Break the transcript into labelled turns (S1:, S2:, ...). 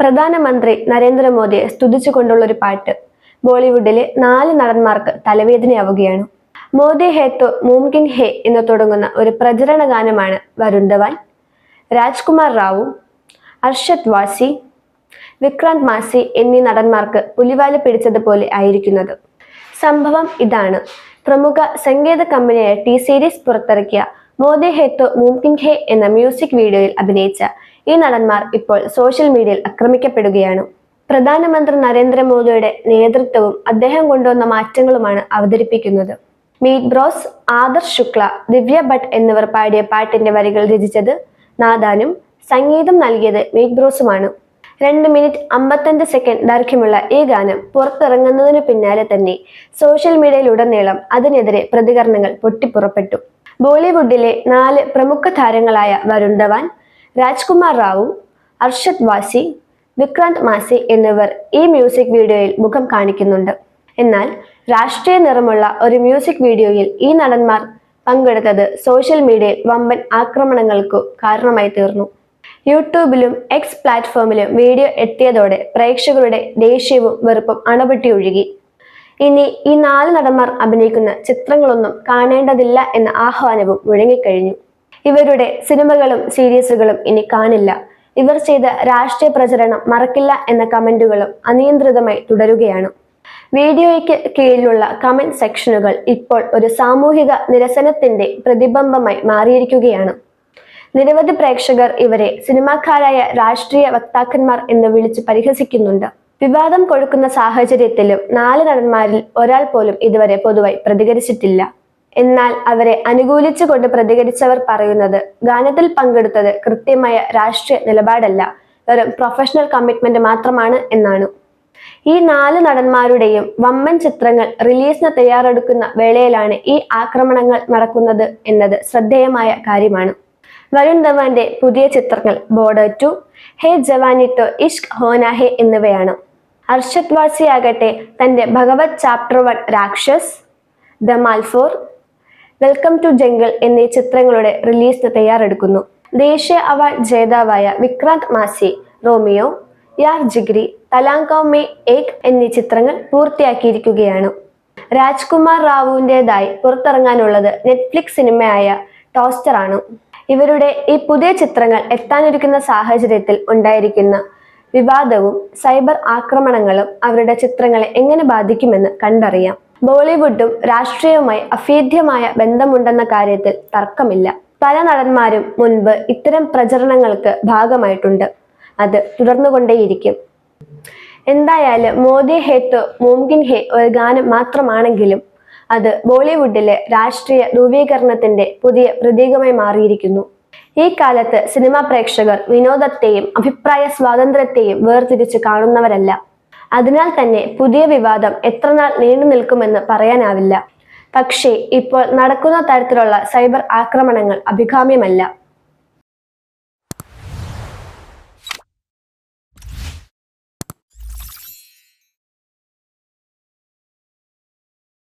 S1: പ്രധാനമന്ത്രി നരേന്ദ്രമോദിയെ സ്തുതിച്ചുകൊണ്ടുള്ള ഒരു പാട്ട്. ബോളിവുഡിലെ നാല് നടന്മാർക്ക് തലവേദനയാവുകയാണ്. മോദി ഹേ തോ മുംകിൻ ഹേ എന്ന് തുടങ്ങുന്ന ഒരു പ്രചരണ ഗാനമാണ് വരുൺ ധവാൻ രാജ്കുമാർ റാവു അർഷദ് വാസി വിക്രാന്ത് മാസി എന്നീ നടന്മാർക്ക് പുലിവാൽ പിടിച്ചതുപോലെ ആയിരിക്കുന്നത്. സംഭവം ഇതാണ്. പ്രമുഖ സംഗീത കമ്പനിയായ ടി സീരീസ് പുറത്തിറക്കിയ മോദി ഹെത്തോ മുംകിൻ ഹേ എന്ന മ്യൂസിക് വീഡിയോയിൽ അഭിനയിച്ച ഈ നടന്മാർ ഇപ്പോൾ സോഷ്യൽ മീഡിയയിൽ ആക്രമിക്കപ്പെടുകയാണ്. പ്രധാനമന്ത്രി നരേന്ദ്രമോദിയുടെ നേതൃത്വവും അദ്ദേഹം കൊണ്ടുവന്ന മാറ്റങ്ങളുമാണ് അവതരിപ്പിക്കുന്നത്. മീറ്റ് ബ്രോസ് ആദർശ് ശുക്ല ദിവ്യ ഭട്ട് എന്നിവർ പാടിയ പാട്ടിന്റെ വരികൾ രചിച്ചത് നാദാനും സംഗീതം നൽകിയത് മീറ്റ് ബ്രോസുമാണ്. രണ്ട് മിനിറ്റ് അമ്പത്തഞ്ച് സെക്കൻഡ് ദൈർഘ്യമുള്ള ഈ ഗാനം പുറത്തിറങ്ങുന്നതിനു പിന്നാലെ തന്നെ സോഷ്യൽ മീഡിയയിലുടനീളം അതിനെതിരെ പ്രതികരണങ്ങൾ പൊട്ടിപ്പുറപ്പെട്ടു. ബോളിവുഡിലെ നാല് പ്രമുഖ താരങ്ങളായ വരുൺ ധവാൻ രാജ്കുമാർ റാവു അർഷദ് വാസി വിക്രാന്ത് മാസി എന്നിവർ ഈ മ്യൂസിക് വീഡിയോയിൽ മുഖം കാണിക്കുന്നുണ്ട്. എന്നാൽ രാഷ്ട്രീയ നിറമുള്ള ഒരു മ്യൂസിക് വീഡിയോയിൽ ഈ നടന്മാർ പങ്കെടുത്തത് സോഷ്യൽ മീഡിയയിൽ വമ്പൻ ആക്രമണങ്ങൾക്കു കാരണമായി തീർന്നു. യൂട്യൂബിലും എക്സ് പ്ലാറ്റ്ഫോമിലും വീഡിയോ എത്തിയതോടെ പ്രേക്ഷകരുടെ ദേഷ്യവും വെറുപ്പും അണപെട്ടി ഒഴുകി. ഇനി ഈ നാല് നടന്മാർ അഭിനയിക്കുന്ന ചിത്രങ്ങളൊന്നും കാണേണ്ടതില്ല എന്ന ആഹ്വാനവും മുഴങ്ങിക്കഴിഞ്ഞു. ഇവരുടെ സിനിമകളും സീരീസുകളും ഇനി കാണില്ല. ഇവർ ചെയ്ത രാഷ്ട്രീയ പ്രചരണം മറക്കില്ല എന്ന കമന്റുകളും അനിയന്ത്രിതമായി തുടരുകയാണ്. വീഡിയോയ്ക്ക് കീഴിലുള്ള കമന്റ് സെക്ഷനുകൾ ഇപ്പോൾ ഒരു സാമൂഹിക നിരസനത്തിന്റെ പ്രതിബിംബമായി മാറിയിരിക്കുകയാണ്. നിരവധി പ്രേക്ഷകർ ഇവരെ സിനിമാക്കാരായ രാഷ്ട്രീയ വക്താക്കന്മാർ എന്ന് വിളിച്ച് പരിഹസിക്കുന്നുണ്ട്. വിവാദം കൊഴുക്കുന്ന സാഹചര്യത്തിലും നാല് നടന്മാരിൽ ഒരാൾ പോലും ഇതുവരെ പൊതുവായി പ്രതികരിച്ചിട്ടില്ല. എന്നാൽ അവരെ അനുകൂലിച്ചുകൊണ്ട് പ്രതികരിച്ചവർ പറയുന്നത് ഗാനത്തിൽ പങ്കെടുത്തത് കൃത്യമായ രാഷ്ട്രീയ നിലപാടല്ല വെറും പ്രൊഫഷണൽ കമ്മിറ്റ്മെന്റ് മാത്രമാണ് എന്നാണ്. ഈ നാല് നടന്മാരുടെയും വമ്മൻ ചിത്രങ്ങൾ റിലീസിന് തയ്യാറെടുക്കുന്ന വേളയിലാണ് ഈ ആക്രമണങ്ങൾ നടക്കുന്നത് എന്നത് ശ്രദ്ധേയമായ കാര്യമാണ്. വരുൺ ധവാന്റെ പുതിയ ചിത്രങ്ങൾ ബോർഡർ ടു ഹേ ജവാനിട്ടോ ഇഷ്ക് ഹോന ഹേ എന്നിവയാണ്. അർഷദ് വാസിയാകട്ടെ തന്റെ Bhagwat chapter one Raakshas the മാൽഫോർ welcome to jungle എന്നീ ചിത്രങ്ങളുടെ റിലീസ് തയ്യാറെടുക്കുന്നു. ദേശീയ അവാർഡ് ജേതാവായ വിക്രാന്ത് മാസി റോമിയോ യാർ ജിഗ്രി തലാങ്കാവ് മേ ഏക് എന്നീ ചിത്രങ്ങൾ പൂർത്തിയാക്കിയിരിക്കുകയാണ്. രാജ്കുമാർ റാവുവിന്റെതായി പുറത്തിറങ്ങാനുള്ളത് നെറ്റ്ഫ്ലിക്സ് സിനിമയായ ടോസ്റ്റർ ആണ്. ഇവരുടെ ഈ പുതിയ ചിത്രങ്ങൾ എത്താനിരിക്കുന്ന സാഹചര്യത്തിൽ ഉണ്ടായിരിക്കുന്ന വിവാദവും സൈബർ ആക്രമണങ്ങളും അവരുടെ ചിത്രങ്ങളെ എങ്ങനെ ബാധിക്കുമെന്ന് കണ്ടറിയാം. ബോളിവുഡും രാഷ്ട്രീയവുമായി അഭേദ്യമായ ബന്ധമുണ്ടെന്ന കാര്യത്തിൽ തർക്കമില്ല. പല നടന്മാരും മുൻപ് ഇത്തരം പ്രചരണങ്ങൾക്ക് ഭാഗമായിട്ടുണ്ട്. അത് തുടർന്നുകൊണ്ടേയിരിക്കും. എന്തായാലും മോദി ഹേ തോ മുംകിൻ ഹേ ഒരു ഗാനം മാത്രമാണെങ്കിലും അത് ബോളിവുഡിലെ രാഷ്ട്രീയ ധ്രുവീകരണത്തിന്റെ പുതിയ പ്രതീകമായി മാറിയിരിക്കുന്നു. ഈ കാലത്ത് സിനിമാ പ്രേക്ഷകർ വിനോദത്തെയും അഭിപ്രായ സ്വാതന്ത്ര്യത്തെയും വേർതിരിച്ച് കാണുന്നവരല്ല. അതിനാൽ തന്നെ പുതിയ വിവാദം എത്രനാൾ നീണ്ടു നിൽക്കുമെന്ന് പറയാനാവില്ല. പക്ഷേ ഇപ്പോൾ നടക്കുന്ന തരത്തിലുള്ള സൈബർ ആക്രമണങ്ങൾ അഭികാമ്യമല്ല.